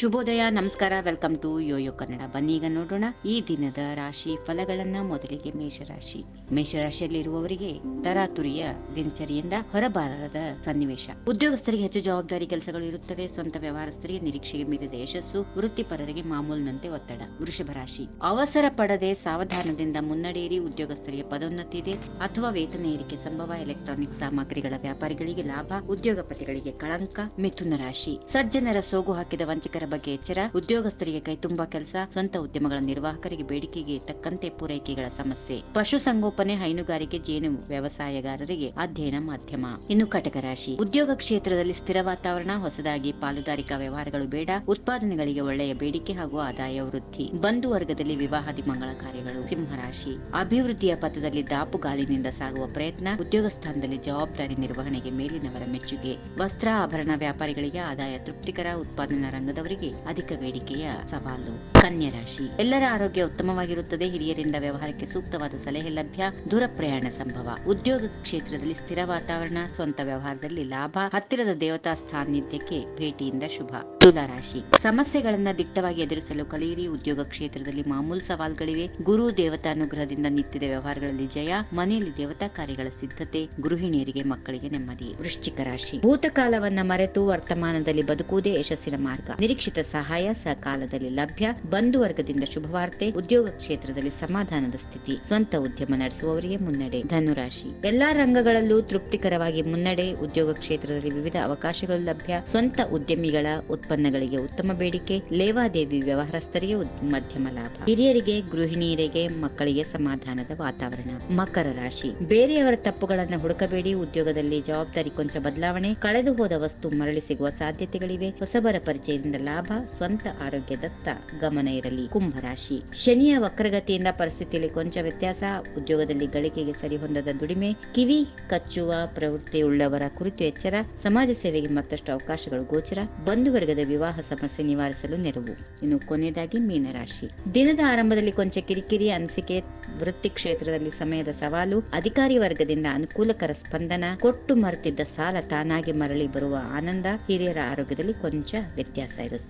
ಶುಭೋದಯ, ನಮಸ್ಕಾರ, welcome to Yoyo Kannada. ಬನ್ನಿ ಈಗ ನೋಡೋಣ ಈ ದಿನದ ರಾಶಿ ಫಲಗಳನ್ನ ಮೊದಲಿಗೆ ಮೇಷರಾಶಿ. ಮೇಷರಾಶಿಯಲ್ಲಿರುವವರಿಗೆ ತರಾತುರಿಯ ದಿನಚರಿಯಿಂದ ಹೊರಬಾರದ ಸನ್ನಿವೇಶ. ಉದ್ಯೋಗಸ್ಥರಿಗೆ ಹೆಚ್ಚು ಜವಾಬ್ದಾರಿ ಕೆಲಸಗಳು ಇರುತ್ತವೆ. ಸ್ವಂತ ವ್ಯವಹಾರಸ್ಥರಿಗೆ ನಿರೀಕ್ಷೆಗೆ ಮೀರಿದ ಯಶಸ್ಸು, ವೃತ್ತಿಪರರಿಗೆ ಮಾಮೂಲಿನಂತೆ ಒತ್ತಡ. ವೃಷಭ ರಾಶಿ. ಅವಸರ ಪಡದೆ ಸಾವಧಾನದಿಂದ ಮುನ್ನಡೆಯಿರಿ. ಉದ್ಯೋಗಸ್ಥರಿಗೆ ಪದೋನ್ನತಿ ಇದೆ. ಅಥವಾ ವೇತನ ಏರಿಕೆ ಸಂಭವ. ಎಲೆಕ್ಟ್ರಾನಿಕ್ ಸಾಮಗ್ರಿಗಳ ವ್ಯಾಪಾರಿಗಳಿಗೆ ಲಾಭ. ಉದ್ಯೋಗಪತಿಗಳಿಗೆ ಕಳಂಕ. ಮಿಥುನ ರಾಶಿ. ಸಜ್ಜನರ ಸೋಗು ಹಾಕಿದ ವಂಚಕರ ಬಗ್ಗೆ ಎಚ್ಚರ, ಉದ್ಯೋಗಸ್ಥರಿಗೆ ಕೈ ತುಂಬಾ ಕೆಲಸ, ಸ್ವಂತ ಉದ್ಯಮಗಳ ನಿರ್ವಾಹಕರಿಗೆ ಬೇಡಿಕೆಗೆ ತಕ್ಕಂತೆ ಪೂರೈಕೆಗಳ ಸಮಸ್ಯೆ. ಪಶುಸಂಗೋಪನೆ ಹೈನುಗಾರಿಕೆ ಜೇನು ವ್ಯವಸಾಯಗಾರರಿಗೆ ಅಧ್ಯಯನ ಮಾಧ್ಯಮ. ಇನ್ನು ಕಟಕ ರಾಶಿ. ಉದ್ಯೋಗ ಕ್ಷೇತ್ರದಲ್ಲಿ ಸ್ಥಿರ ವಾತಾವರಣ, ಹೊಸದಾಗಿ ಪಾಲುದಾರಿಕಾ ವ್ಯವಹಾರಗಳು ಬೇಡ, ಉತ್ಪಾದನೆಗಳಿಗೆ ಒಳ್ಳೆಯ ಬೇಡಿಕೆ ಹಾಗೂ ಆದಾಯ ವೃದ್ಧಿ. ಬಂಧು ವರ್ಗದಲ್ಲಿ ವಿವಾಹಾದಿ ಮಂಗಳ ಕಾರ್ಯಗಳು. ಸಿಂಹರಾಶಿ ಅಭಿವೃದ್ಧಿಯ ಪಥದಲ್ಲಿ ದಾಪುಗಾಲಿನಿಂದ ಸಾಗುವ ಪ್ರಯತ್ನ, ಉದ್ಯೋಗ ಸ್ಥಾನದಲ್ಲಿ ಜವಾಬ್ದಾರಿ ನಿರ್ವಹಣೆಗೆ ಮೇಲಿನವರ ಮೆಚ್ಚುಗೆ. ವಸ್ತ್ರ, ಆಭರಣ ವ್ಯಾಪಾರಿಗಳಿಗೆ ಆದಾಯ ತೃಪ್ತಿಕರ, ಉತ್ಪಾದನಾ ರಂಗದವರಿಗೆ ಅಧಿಕ ಬೇಡಿಕೆಯ ಸವಾಲು. ಕನ್ಯಾ ರಾಶಿ. ಎಲ್ಲರ ಆರೋಗ್ಯ ಉತ್ತಮವಾಗಿರುತ್ತದೆ. ಹಿರಿಯರಿಂದ ವ್ಯವಹಾರಕ್ಕೆ ಸೂಕ್ತವಾದ ಸಲಹೆ ಲಭ್ಯ. ದೂರ ಪ್ರಯಾಣ ಸಂಭವ. ಉದ್ಯೋಗ ಕ್ಷೇತ್ರದಲ್ಲಿ ಸ್ಥಿರ ವಾತಾವರಣ. ಸ್ವಂತ ವ್ಯವಹಾರದಲ್ಲಿ ಲಾಭ. ಹತ್ತಿರದ ದೇವತಾ ಸಾನ್ನಿಧ್ಯಕ್ಕೆ ಭೇಟಿಯಿಂದ ಶುಭ. ತುಲಾರಾಶಿ ಸಮಸ್ಯೆಗಳನ್ನ ದಿಟ್ಟವಾಗಿ ಎದುರಿಸಲು ಕಲಿಯಿರಿ. ಉದ್ಯೋಗ ಕ್ಷೇತ್ರದಲ್ಲಿ ಮಾಮೂಲು ಸವಾಲುಗಳಿವೆ. ಗುರು ದೇವತಾನುಗ್ರಹದಿಂದ ನಿತ್ಯದ ವ್ಯವಹಾರಗಳಲ್ಲಿ ಜಯ. ಮನೆಯಲ್ಲಿ ದೇವತಾ ಕಾರ್ಯಗಳ ಸಿದ್ಧತೆ. ಗೃಹಿಣಿಯರಿಗೆ ಮಕ್ಕಳಿಗೆ ನೆಮ್ಮದಿ. ವೃಶ್ಚಿಕ ರಾಶಿ. ಭೂತಕಾಲವನ್ನ ಮರೆತು ವರ್ತಮಾನದಲ್ಲಿ ಬದುಕುವುದೇ ಯಶಸ್ಸಿನ ಮಾರ್ಗ. ನಿರೀಕ್ಷಿತ ಸಹಾಯ ಸಕಾಲದಲ್ಲಿ ಲಭ್ಯ. ಬಂಧು ವರ್ಗದಿಂದ ಶುಭವಾರ್ತೆ. ಉದ್ಯೋಗ ಕ್ಷೇತ್ರದಲ್ಲಿ ಸಮಾಧಾನದ ಸ್ಥಿತಿ. ಸ್ವಂತ ಉದ್ಯಮ ನಡೆಸುವವರಿಗೆ ಮುನ್ನಡೆ. ಧನುರಾಶಿ. ಎಲ್ಲಾ ರಂಗಗಳಲ್ಲೂ ತೃಪ್ತಿಕರವಾಗಿ ಮುನ್ನಡೆ. ಉದ್ಯೋಗ ಕ್ಷೇತ್ರದಲ್ಲಿ ವಿವಿಧ ಅವಕಾಶಗಳು ಲಭ್ಯ. ಸ್ವಂತ ಉದ್ಯಮಿಗಳ ಉತ್ಪನ್ನಗಳಿಗೆ ಉತ್ತಮ ಬೇಡಿಕೆ. ಲೇವಾದೇವಿ ವ್ಯವಹಾರಸ್ಥರಿಗೆ ಮಧ್ಯಮ ಲಾಭ. ಹಿರಿಯರಿಗೆ, ಗೃಹಿಣಿಯರಿಗೆ, ಮಕ್ಕಳಿಗೆ ಸಮಾಧಾನದ ವಾತಾವರಣ. ಮಕರ ರಾಶಿ. ಬೇರೆಯವರ ತಪ್ಪುಗಳನ್ನು ಹುಡುಕಬೇಡಿ. ಉದ್ಯೋಗದಲ್ಲಿ ಜವಾಬ್ದಾರಿ ಕೊಂಚ ಬದಲಾವಣೆ. ಕಳೆದು ಹೋದ ವಸ್ತು ಮರಳಿ ಸಿಗುವ ಸಾಧ್ಯತೆಗಳಿವೆ. ಹೊಸಬರ ಪರಿಚಯದಿಂದ ಲಾಭ. ಸ್ವಂತ ಆರೋಗ್ಯದತ್ತ ಗಮನ ಇರಲಿ. ಕುಂಭರಾಶಿ ಶನಿಯ ವಕ್ರಗತಿಯಿಂದ ಪರಿಸ್ಥಿತಿಯಲ್ಲಿ ಕೊಂಚ ವ್ಯತ್ಯಾಸ. ಉದ್ಯೋಗದಲ್ಲಿ ಗಳಿಕೆಗೆ ಸರಿಹೊಂದದ ದುಡಿಮೆ. ಕಿವಿ ಕಚ್ಚುವ ಪ್ರವೃತ್ತಿಯುಳ್ಳವರ ಕುರಿತು ಎಚ್ಚರ. ಸಮಾಜ ಸೇವೆಗೆ ಮತ್ತಷ್ಟು ಅವಕಾಶಗಳು ಗೋಚರ. ಬಂಧು ವರ್ಗದ ವಿವಾಹ ಸಮಸ್ಯೆ ನಿವಾರಿಸಲು ನೆರವು. ಇನ್ನು ಕೊನೆಯದಾಗಿ ಮೀನರಾಶಿ. ದಿನದ ಆರಂಭದಲ್ಲಿ ಕೊಂಚ ಕಿರಿಕಿರಿ, ಅನಿಸಿಕೆ, ವೃತ್ತಿ ಕ್ಷೇತ್ರದಲ್ಲಿ ಸಮಯದ ಸವಾಲು, ಅಧಿಕಾರಿ ವರ್ಗದಿಂದ ಅನುಕೂಲಕರ ಸ್ಪಂದನ, ಕೊಟ್ಟು ಮರೆತಿದ್ದ ಸಾಲ ತಾನಾಗಿ ಮರಳಿ ಬರುವ ಆನಂದ, ಹಿರಿಯರ ಆರೋಗ್ಯದಲ್ಲಿ ಕೊಂಚ ವ್ಯತ್ಯಾಸ ಇರುತ್ತೆ.